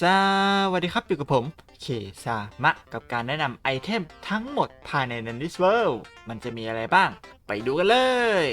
สวัสดีครับอยู่กับผมเคซามะกับการแนะนำไอเทมทั้งหมดภายใน n a n d i s World มันจะมีอะไรบ้าง ไปดูกันเลย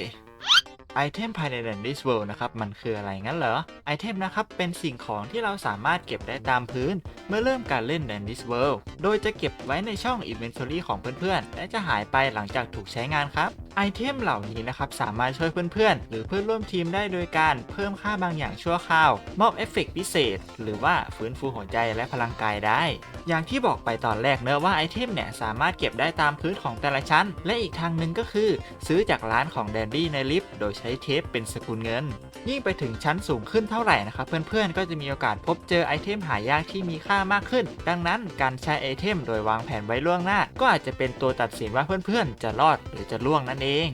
ไอเทมภายใน n a n d i s World นะครับมันคืออะไรงั้นเหรอไอเทมนะครับเป็นสิ่งของที่เราสามารถเก็บได้ตามพื้น เมื่อเริ่มการเล่น n a n d i s World โดยจะเก็บไว้ในช่อง Inventory ของเพื่อนๆ และจะหายไปหลังจากถูกใช้งานครับ ไอเทมเหล่านี้นะครับสามารถช่วยเพื่อนๆ หรือเพื่อนร่วมทีมได้โดยการเพิ่มค่าบางอย่างชั่วคราว มอบเอฟเฟกต์พิเศษ หรือว่าฟื้นฟูหัวใจและพลังกายได้ อย่างที่บอกไปตอนแรกเนอะว่าไอเทมเนี่ยสามารถเก็บได้ตามพื้นของแต่ละชั้น และอีกทางหนึ่งก็คือ ซื้อจากร้านของแดนดี้ในลิฟต์โดยใช้เทปเป็นสกุลเงิน ยิ่งไปถึงชั้นสูงขึ้นเท่าไหร่นะครับเพื่อนๆก็จะมีโอกาสพบเจอไอเทมหายากที่มีค่ามากขึ้น ดังนั้นการใช้ไอเทม โดยวางแผนไว้ล่วงหน้า ก็อาจจะเป็นตัวตัดสินว่าเพื่อนๆ จะรอดหรือจะล่วงนั่นเอง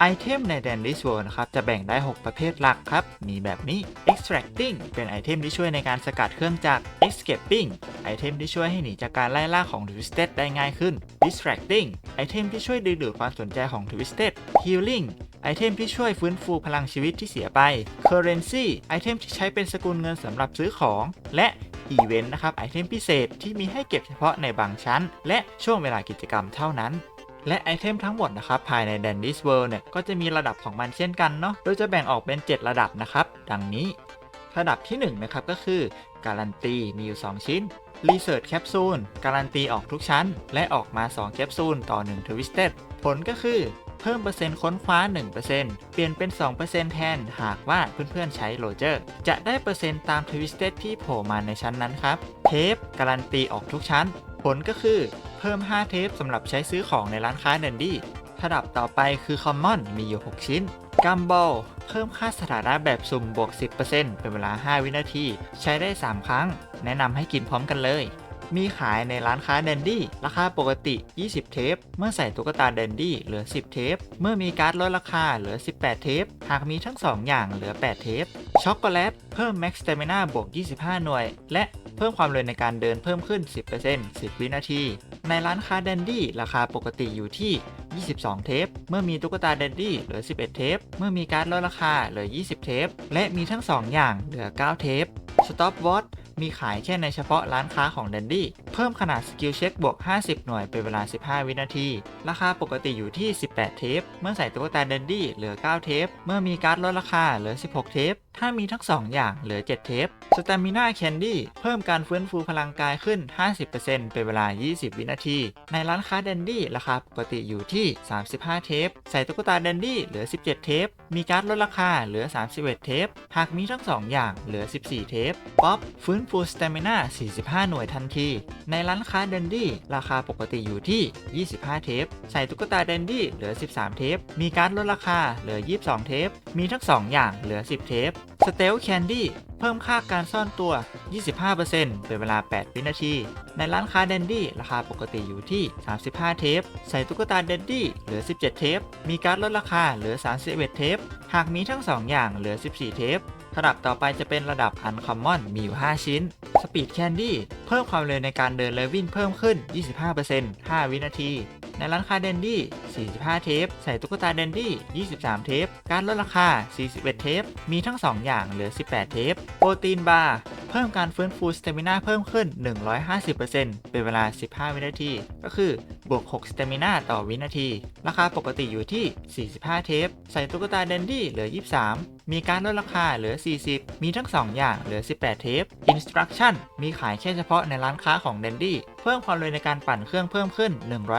ไอเทมใน d a n d y s World นะครับ จะแบ่งได้ 6 ประเภทหลักครับ มีแบบนี้ extracting เป็นไอเทมที่ช่วยในการสกัดเครื่องจักร escaping ไอเทมที่ช่วยให้หนีจากการไล่ล่าของ Twisted ได้ง่ายขึ้น distracting ไอเทมที่ช่วยดึงดูดความสนใจของ Twisted healing ไอเทมที่ช่วยฟื้นฟูพลังชีวิตที่เสียไป currency ไอเทมที่ใช้เป็นสกุลเงินสำหรับซื้อของ และอีเวนต์นะครับไอเทมพิเศษที่มีให้เก็บเฉพาะในบางชั้น และช่วงเวลากิจกรรมเท่านั้น และไอเทมทั้งหมดนะครับภายใน d a n d y s World เนี่ยก็จะมีระดับของมันเช่นกันเนาะโดยจะแบ่งออกเป็น 7 ระดับนะครับ ดังนี้ ระดับที่1นะครับก็คือการันตีมีอยู่ 2 ชิ้น Research Capsule การันตีออกทุกชั้น และออกมา 2 แคปซูลต่อ1 Twisted ผลก็คือเพิ่มเปอร์เซ็นต์ค้นคว้า 1%เปลี่ยนเป็น 2%แทน หากว่าเพื่อนๆใช้โรเจอร์ จะได้เปอร์เซ็นต์ตาม Twisted ที่โผล่มาในชั้นนั้นครับ เทปการันตีออกทุกชั้น ผลก็คือ พิ่ม 5 เทปสำหรับใช้ซื้อของในร้านค้าเดนดี้ระดับต่อไปคือ Common มีอยู่ 6 ชิ้นกัมบอลเพิ่มค่าสถานะแบบสุ่มบวก 10%เป็นเวลา 5 วินาที ใช้ได้ 3 ครั้ง แนะนำให้กินพร้อมกันเลย มีขายในร้านค้าเดนดี้ราคาปกติ 20 เทป เมื่อใส่ตุ๊กตาเดนดี้เหลือ 10 เทป เมื่อมีการ์ดลดราคาเหลือ 18 เทป หากมีทั้ง 2 อย่างเหลือ 8 เทป ช็อกโกแลต เพิ่ม Max Stamina บวก 25 หน่วย และเพิ่มความเร็วในการเดินเพิ่มขึ้น 10% 10 วินาที ในร้านค้าเดนดี้ราคาปกติอยู่ที่ 22 เทป เมื่อมีตุ๊กตาเดนดี้เหลือ 11 เทป เมื่อมีการ์ดลดราคาเหลือ 20 เทป และมีทั้ง 2 อย่างเหลือ 9 เทป Stop Watch มีขายแค่ในเฉพาะร้านค้าของ d ดนดี้ เพิ่มขนาดสกิลเช็คบวก 50 หน่วยเป็นเวลา 15 วินาที ราคาปกติอยู่ที่ 18 เทป เมื่อใส่ตุ๊กตา d ดนดี้เหลือ 9 เทป เมื่อมีการ์ดลดราคาเหลือ 16 เทป ถ้ามีทั้ง 2 อย่างเหลือ 7 เทป Stamina Candy เพิ่มการฟื้นฟูพลังกายขึ้น 50%เป็นเวลา 20 วินาที ในร้านค้า d ดนดี้ราคาปกติอยู่ที่ 35 เทป ใส่ตุ๊กตา d ดนดี้เหลือ 17 เทป มีการ์ดลดราคาเหลือ 31 เทป หากมีทั้ง 2 อย่างเหลือ 14 เทป ป๊อปฟื้นฟูสเตมินา45 หน่วยทันที ในร้านค้าเดนดี้ราคาปกติอยู่ที่ 25 เทป ใส่ตุ๊กตาเดนดี้เหลือ 13 เทป มีการ์ดลดราคาเหลือ 22 เทป มีทั้ง 2 อย่างเหลือ 10 เทปสเตลแคนดี้เพิ่มค่าการซ่อนตัว 25%เป็นเวลา 8 วินาที ในร้านค้าเดนดี้ราคาปกติอยู่ที่ 35 เทป ใส่ตุ๊กตาเดนดี้เหลือ 17 เทป มีการ์ดลดราคาเหลือ 31 เทป หากมีทั้ง 2 อย่างเหลือ 14 เทประดับต่อไปจะเป็นระดับ Uncommon มีอยู่ 5 ชิ้น Speed Candy เพิ่มความเร็วในการเดินและวิ่งเพิ่มขึ้น 25% 5 วินาที ในร้านค้าเดนดี้ 45 เทป ใส่ตุ๊กตาเดนดี้ 23 เทป การลดราคา 41 เทป มีทั้ง 2 อย่างเหลือ 18 เทป โปรตีนบาร์ เพิ่มการฟื้นฟูสเตมินาเพิ่มขึ้น 150%เป็นเวลา 15 วินาที ก็คือบวก 6 สเตมินาต่อวินาที ราคาปกติอยู่ที่ 45 เทป ใส่ตุ๊กตาเดนดี้เหลือ 23มีการลดราคาเหลือ 40 มีทั้ง 2 อย่างเหลือ 18 เทป Instruction มีขายแค่เฉพาะในร้านค้าของเดนดี้ เพิ่มความเร็วในการปั่นเครื่องเพิ่มขึ้น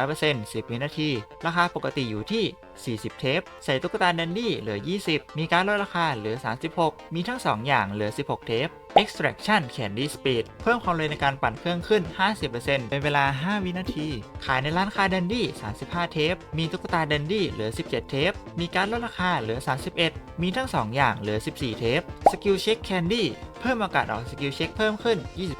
100% 10 วินาที ราคาปกติอยู่ที่ 40 เทป ใส่ตุ๊กตาเดนดี้เหลือ 20 มีการลดราคาเหลือ 36 มีทั้ง 2 อย่างเหลือ 16 เทป Extraction Candy Speed เพิ่มความเร็วในการปั่นเครื่องขึ้น 50%เป็นเวลา 5 วินาที ขายในร้านค้าเดนดี้ 35 เทป มีตุ๊กตาเดนดี้เหลือ 17 เทป มีการลดราคาเหลือ 31 มีทั้ง 2 อย่างเหลือ 14 เทป Skill Check Candy เพิ่มโอกาสออกสกิลเช็คเพิ่มขึ้น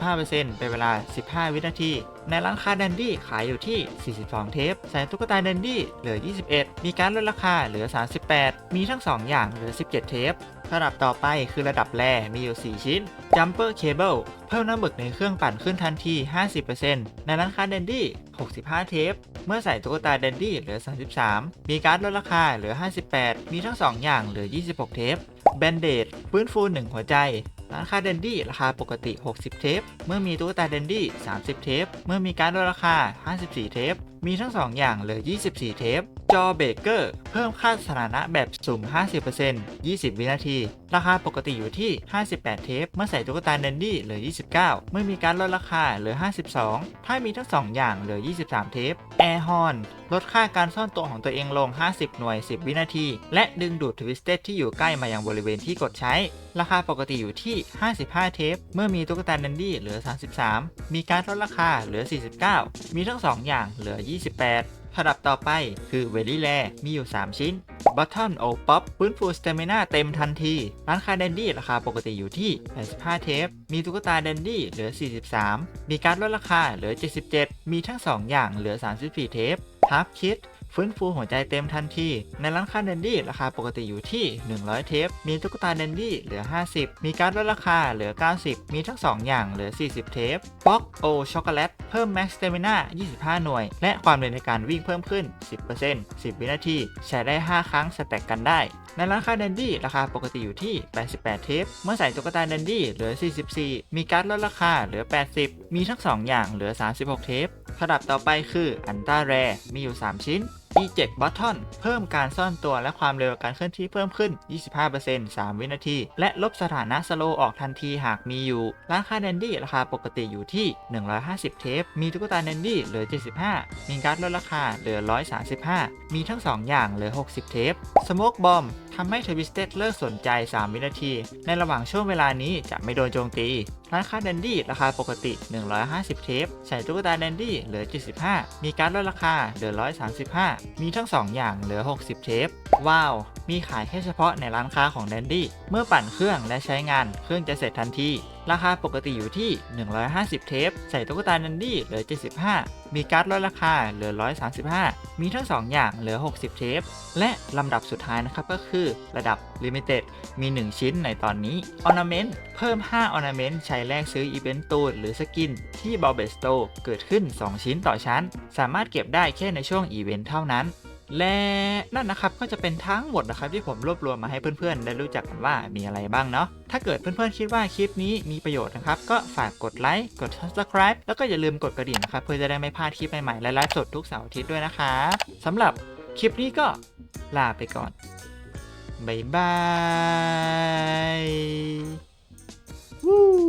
25%เป็นเวลา 15 วินาที ในร้านค้าแดนดี้ขายอยู่ที่ 42 เทปใส่ตุ๊กตาแดนดี้เหลือ 21 มีการลดราคาเหลือ 38 มีทั้ง 2 อย่างเหลือ 17 เทประดับต่อไปคือระดับแรมีอยู่ 4 ชิ้น Jumper Cable เพิ่มน้ำบึกในเครื่องปั่นขึ้นทันที 50%ในร้านค้าแดนดี้ 65 เทป เมื่อใส่ตุ๊กตาแดนดี้เหลือ 33 มีการลดราคาเหลือ 58 มีทั้ง 2 อย่างเหลือ 26 เทป แบนเดดฟื้นฟู 1 หัวใจ ร้านค้าเดนดี้ราคาปกติ 60 เทป เมื่อมีตุ๊กตาเดนดี้ 30 เทป เมื่อมีการลดราคา 54 เทป มีทั้ง 2 อย่างเหลือ 24 เทป จอเบเกอร์เพิ่มค่าสถานะแบบสุ่ม 50% 20 วินาที ราคาปกติอยู่ที่ 58 เทป เมื่อใส่ตุ๊กตาเดนดี้เหลือ 29 เมื่อมีการลดราคาเหลือ 52 ถ้ามีทั้ง 2 อย่างเหลือ 23 เทปแอร์ฮอนลดค่าการซ่อนตัวของตัวเองลง 50 หน่วย 10 วินาที และดึงดูดทวิสเต็ดที่อยู่ใกล้มายังบริเวณที่กดใช้ ราคาปกติอยู่ที่ 55 เทป เมื่อมีตุ๊กตาเดนดี้เหลือ 33 มีการลดราคาเหลือ 49 มีทั้ง 2 อย่างเหลือ 28 ระดับต่อไปคือเวลี่แลมีอยู่ 3 ชิ้น Button O Pop ฟื้นฟูสเตมินาเต็มทันที ร้านค้าเดนดี้ราคาปกติอยู่ที่ 85 เทป มีตุ๊กตาเดนดี้เหลือ 43 มีการลดราคาเหลือ 77 มีทั้ง 2 อย่างเหลือ 34 เทปฮาร์ปคิด ฟื้นฟูหัวใจเต็มทันที ในร้านค้าเดนดี้ราคาปกติอยู่ที่ 100 เทป มีตุ๊กตาเดนดี้เหลือ 50 มีการลดราคาเหลือ 90 มีทั้ง 2 อย่างเหลือ 40 เทปบ็อกโอช็อกโกแลตเพิ่มแม็กซ์เตมิน่า25 หน่วย และความเร็วในการวิ่งเพิ่มขึ้น 10% 10 วินาที ใช้ได้ 5 ครั้งสแต็กกันได้ ในร้านค้าเดนดี้ราคาปกติอยู่ที่ 88 เทป เมื่อใส่ตุ๊กตาเดนดี้เหลือ 44 มีการลดราคาเหลือ 80 มีทั้ง 2 อย่างเหลือ 36 เทประดับต่อไปคืออันต้าแรมีอยู่ 3 ชิ้น Eject Button เพิ่มการซ่อนตัวและความเร็วการเคลื่อนที่เพิ่มขึ้น 25% 3 วินาที และลบสถานะสโลออกทันทีหากมีอยู่ร้านค้าแดนดี้ราคาปกติอยู่ที่ 150 เทป มีตุ๊กตาแดนดี้เหลือ 75 มีการ์ดลดราคาเหลือ 135 มีทั้ง 2 อย่างเหลือ 60 เทป Smoke Bomb ทำให้ทวิสเต็ดเลิกสนใจ 3 วินาที ในระหว่างช่วงเวลานี้จะไม่โดนโจมตี ร้านค้าแดนดี้ราคาปกติ 150 เทป ใส่ตุ๊กตาแดนดี้เหลือ 75 มีการลดราคาเหลือ 135 มีทั้ง 2 อย่างเหลือ 60 เทป ว้าว มีขายแค่เฉพาะในร้านค้าของแดนดี้ เมื่อปั่นเครื่องและใช้งาน เครื่องจะเสร็จทันที ราคาปกติอยู่ที่ 150 เทป ใส่ตุ๊กตาแดนดี้เหลือ 75 มีการ์ดลดราคาเหลือ 135 มีทั้ง 2 อย่างเหลือ 60 เทป และลำดับสุดท้ายนะครับก็คือระดับ Limited มี 1 ชิ้นในตอนนี้ Ornament เพิ่ม 5 Ornament ใช้แลกซื้ออีเวนต์ตูนหรือสกิน ที่ b a l b e s t o เกิดขึ้น 2 ชิ้นต่อชั้น สามารถเก็บได้แค่ในช่วงอีเวนต์เท่านั้น และนั่นนะครับก็จะเป็นทั้งหมดนะครับที่ผมรวบรวมมาให้เพื่อนๆ ได้รู้จักกันว่ามีอะไรบ้างเนาะถ้าเกิดเพื่อนๆคิดว่าคลิปนี้มีประโยชน์นะครับ ก็ฝากกดไลค์กด subscribe แล้วก็อย่าลืมกดกระดิ่งนะครับ เพื่อจะได้ไม่พลาดคลิปใหม่ๆและไลฟ์สดทุกเสาร์อาทิตย์ด้วยนะครับสำหรับคลิปนี้ก็ลาไปก่อนบ๊ายบาย Woo